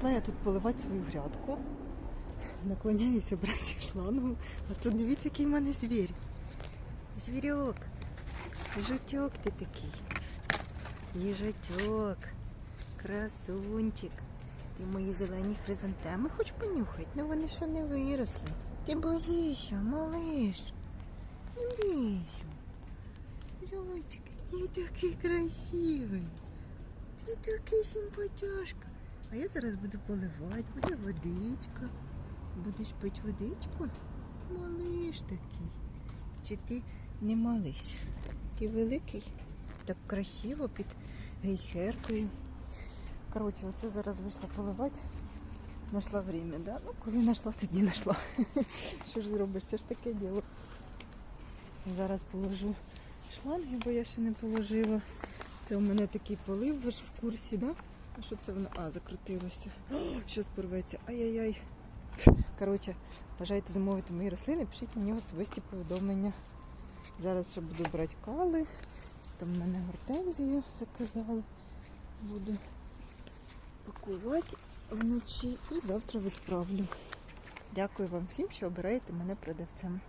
Прийшла я тут поливати свою грядку. Наклоняюся брати шлангу. А тут дивіться, який в мене звір. Звірьок. Жутьок ти такий. Їжачок. Красунчик. Ти мої зелені хризантеми хоч понюхать? Ну вони ще не виросли. Ти боїшся, малиш. Бійся. Зайчик, ти такий красивий. Ти такий симпатяшка. А я зараз буду поливати, буде водичка. Будеш пити водичку? Малиш такий. Чи ти не малиш? Ти великий? Так красиво під гейхеркою. Коротше, оце зараз вийшла поливати. Нашла время, да? Ну, коли знайшла, тоді знайшла. Що ж зробиш? Це ж таке діло. Зараз положу шланги, бо я ще не положила. Це у мене такий полив, ви ж в курсі, да? А що це воно? А, закрутилося. Що порветься. Ай-яй-яй. Коротше, бажаєте замовити мої рослини, пишіть мені особисті повідомлення. Зараз ще буду брати кали. Там в мене гортензію заказали. Буду пакувати вночі і завтра відправлю. Дякую вам всім, що обираєте мене продавцем.